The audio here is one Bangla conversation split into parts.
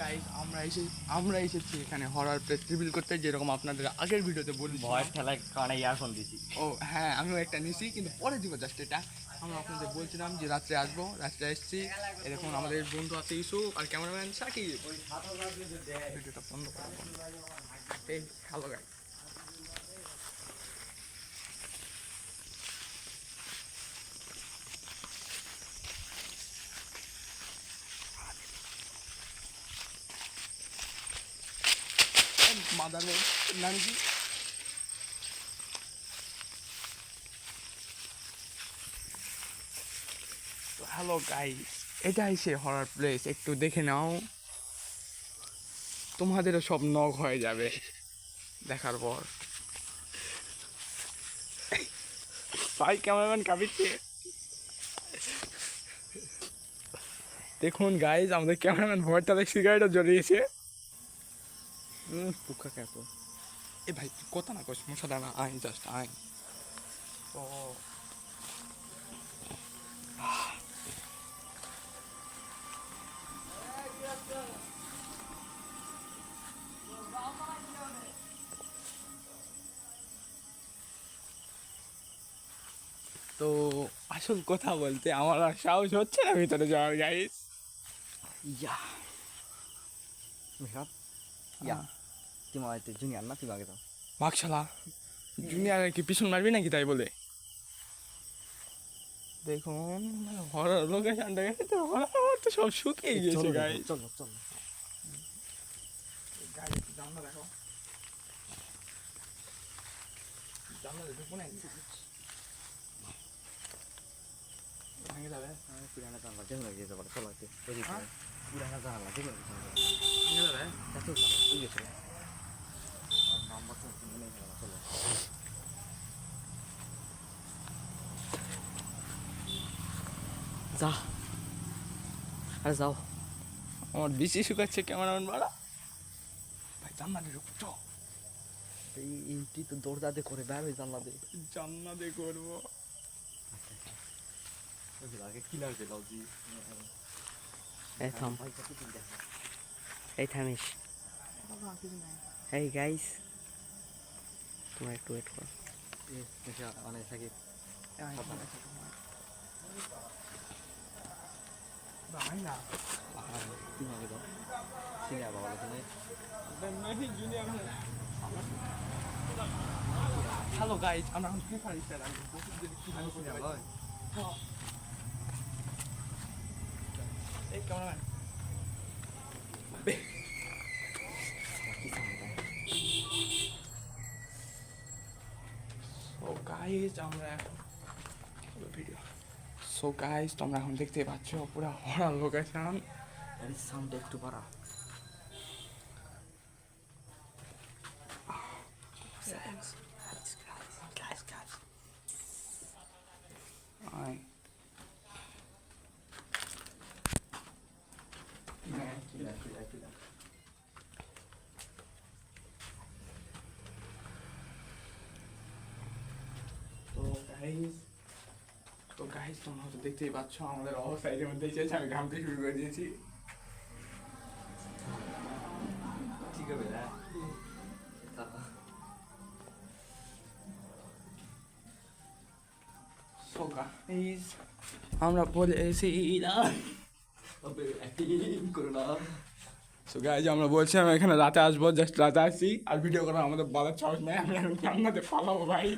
গাইস আমরা এসে আমরা এসেছি এখানে হরার প্লেস রিভিল করতে যেরকম আপনাদের আগের ভিডিওতে বলি ভয়ের ঠেলায় কানে ইয়ারফোন দিছি। ও হ্যাঁ আমিও একটা নিছি কিন্তু পরে দিব জাস্ট এটা। আমরা আপনাদের বলছিলাম যে রাত্রে আসব রাত্রে এসেছি। এরকম আমাদের বন্ধু আছে ইসু আর ক্যামেরাম্যান সাকিব। ভিডিওটা বন্ধ করব হ্যালো গাই মাদার কি হ্যালো গাইস এটাই সে হরার প্লেস একটু দেখে নাও। তোমাদেরও সব নখ হয়ে যাবে দেখার পর। ভাই ক্যামেরাম্যান কাঁপিচ্ছে দেখুন গাইজ আমাদের ক্যামেরাম্যান ভয়েরটা দেখ সিগারেটও জ্বলিয়েছে। পুকা কে তো? এ ভাই তুই কথা না কস মশাটা না আইন জাস্ট আইন। তো তো আসল কথা বলতে আমার আর সাহস হচ্ছে না ভিতরে যাওয়ার গাইস ইয়া। ইয়া। তুমি হয়তো জুনিয়র না তুমি আগে দাও মাকশালা জুনিয়র কি পিছন মারবি নাকি তাই বলে? দেখুন। হরার লোকেশনটা গেছে তো হরার তো সব শুকিয়ে গিয়েছে গাই চলো চলো গাড়ি জানলা দেখো। জানলা ঢুকবো না? ভেঙে যাবে। পুরানা জানলা যেগুলো যেতে পারে চলো হ্যাঁ? পুরানা জানলা যেগুলো ভেঙে যাবে এত চলো ওই গেছে আর নাম্বার তো মনে হয় না চলো যা। আরে যাও। আমার বেশি শুকাচ্ছে ক্যামেরাম্যান বাড়া ভাই জানলা ঢুকছো এই এইটি তো দৌড়দাতে করে বের হয়ে জান্নাতে করব। আগে কি লাগছে লাউজি এই থাম। এই থামিস। এই গাইস তোমরা একটু ওয়েট করো। অনেক থাকে হ্যালো গাইজ আমরা এখন ফ্রি ফায়ার স্টাইল আনব যদি কি ভালো করে হয় এই ক্যামেরাম্যান সো গাইজ আমরা এখন ভিডিও সো গাইজ তোমরা এখন দেখতে পাচ্ছ পুরো হরার লোকেশন সাউন্ড একটু বাড়া। আয় তো গাইজ তো গাইজ তোমরা তো দেখতেই পাচ্ছ আমাদের অবস্থা এর মধ্যেই চলছে। আমি ঘামতে শুরু করে দিয়েছি। ঠিক সো গাইজ আমরা বলে এসি তবে অ্যাক্টিং না। সো গাইজ আমরা বলছিলাম এখানে রাতে আসব জাস্ট রাতে আসছি। আর ভিডিও করা আমাদের বলার চান্স নেই। আমি এখন কান্নাতে পালাবো ভাই।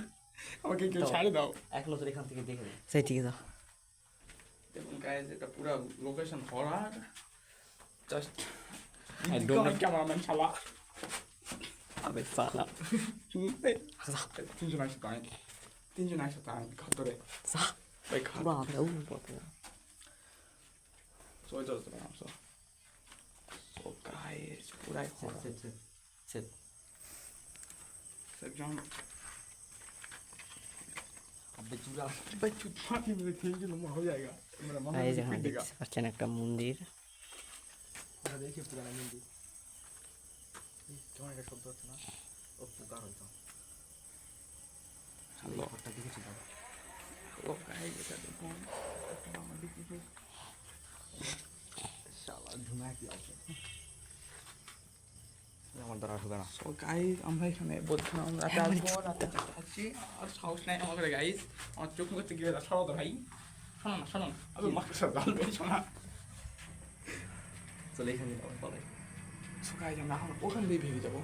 আমাকে কেউ দাও। ছাড়ে দাও। এক নজর এখান থেকে দেখে নে। সেই ঠিক আছে দেখুন গাইজ এটা পুরো location horror just I don't know. Cameraman শালা। আবে সালা তিনজন একসাথে আইন। তিনজন একসাথে আইন খাত ধরে যা। ওই খাত। বাপরে ও বাপরে সবাই চলে চলে নাম সো গাইজ পুরাই set horror set set set. একজন আবে পাচ্ছেন একটা মন্দির দেখি পুরানো মন্দির কেমন একটা শব্দ হচ্ছে না ও পোকার হয়তো লোকটা দেখেছি দাদা ও গায়ে যেটা দেখুন আমার দেখি শালা ধুমা কি আছে আমার দ্বারা হবে না। তো গাইজ আমরা এখানে বলছিলাম রাতে আসব রাতে আসছি আর সাহস নাই আমার করে গাইজ আমার চোখ মুখে গিয়ে সরো তো ভাই। শোনো না শোনো না। আমি মাকে সব গালবে শোনা চলে এখানে বলে। সো গাইজ আমরা এখন ওখান দিয়ে ভেবে যাব।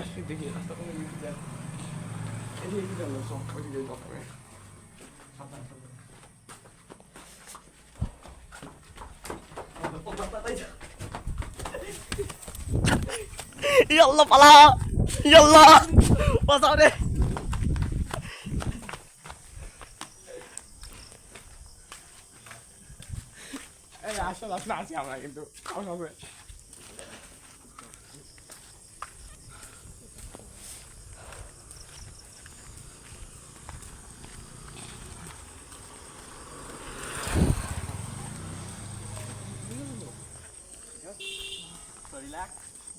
আসছি দেখি রাস্তা কোনো দিকে যায় এদিকে যাব সব ওইদিকে যাব ইয়াল্লা পালা ইয়াল্লা বাঁচাও রে আসলে আসলে আছি আমরা কিন্তু হবে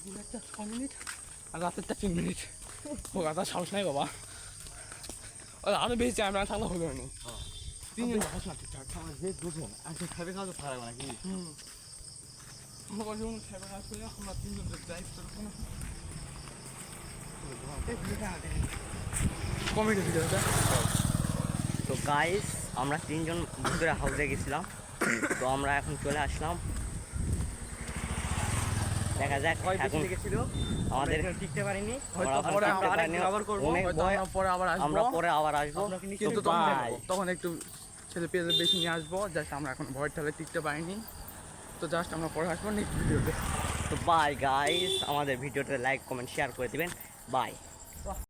দিনেরটা ছ মিনিট আর তিন মিনিট ও রাতার সাহস নাই বাবা ও আরও বেশি চাই আমরা থাকলে হলো না তিনজন সাহস না ঠিকঠাক আমার যে দুজন আজকে খাবে খাওয়া তো তিনজন যাই কমেডি ভিডিওটা তো গাইস আমরা তিনজন ভিতরে হাউসে গেছিলাম। তো আমরা এখন চলে আসলাম দেখা যাক এখন আমাদের টিকতে পারিনি। হয়তো আমরা পরে। আবার করব হয়তো আমরা পরে আবার আসব। আমরা পরে আবার আসব। কিন্তু তখন একটু ছেলে পেয়ে বেশি নিয়ে আসব জাস্ট আমরা এখন ভয়ের ঠেলে টিকতে পারিনি। তো জাস্ট আমরা পরে আসব নেক্সট ভিডিওতে। তো বাই গাইস আমাদের ভিডিওটা লাইক কমেন্ট শেয়ার করে দিবেন। বাই